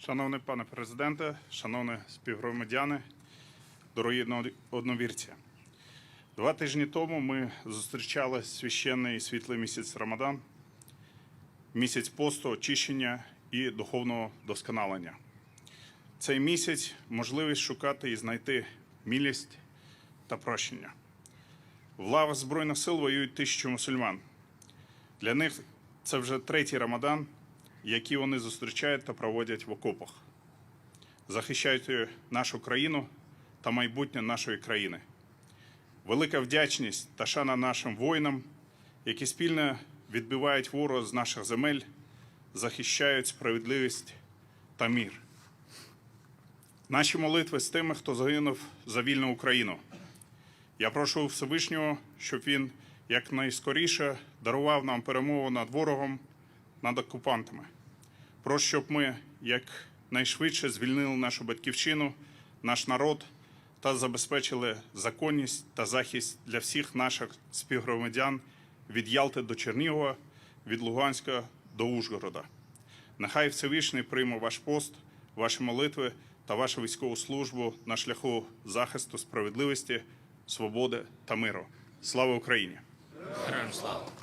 Шановний пане президенте, шановні співгромадяни, дорогі одновірці. Два тижні тому ми зустрічали священний і світлий місяць Рамадан, місяць посту, очищення і духовного досконалення. Цей місяць можливість шукати і знайти милість та прощення. В лавах Збройних сил воюють тисячі мусульман. Для них це вже третій Рамадан, який вони зустрічають та проводять в окопах. Захищають нашу країну та майбутнє нашої країни. Велика вдячність та шана нашим воїнам, які спільно відбивають ворога з наших земель, захищають справедливість та мір. Наші молитви з тими, хто загинув за вільну Україну. Я прошу Всевишнього, щоб він якнайскоріше дарував нам перемогу над ворогом, над окупантами. Прошу, щоб ми якнайшвидше звільнили нашу батьківщину, наш народ та забезпечили законність та захист для всіх наших співгромадян від Ялти до Чернігова, від Луганська до Ужгорода. Нехай Всевишній прийме ваш пост, ваші молитви та вашу військову службу на шляху захисту справедливості, свободи та миру. Слава Україні! Героям слава!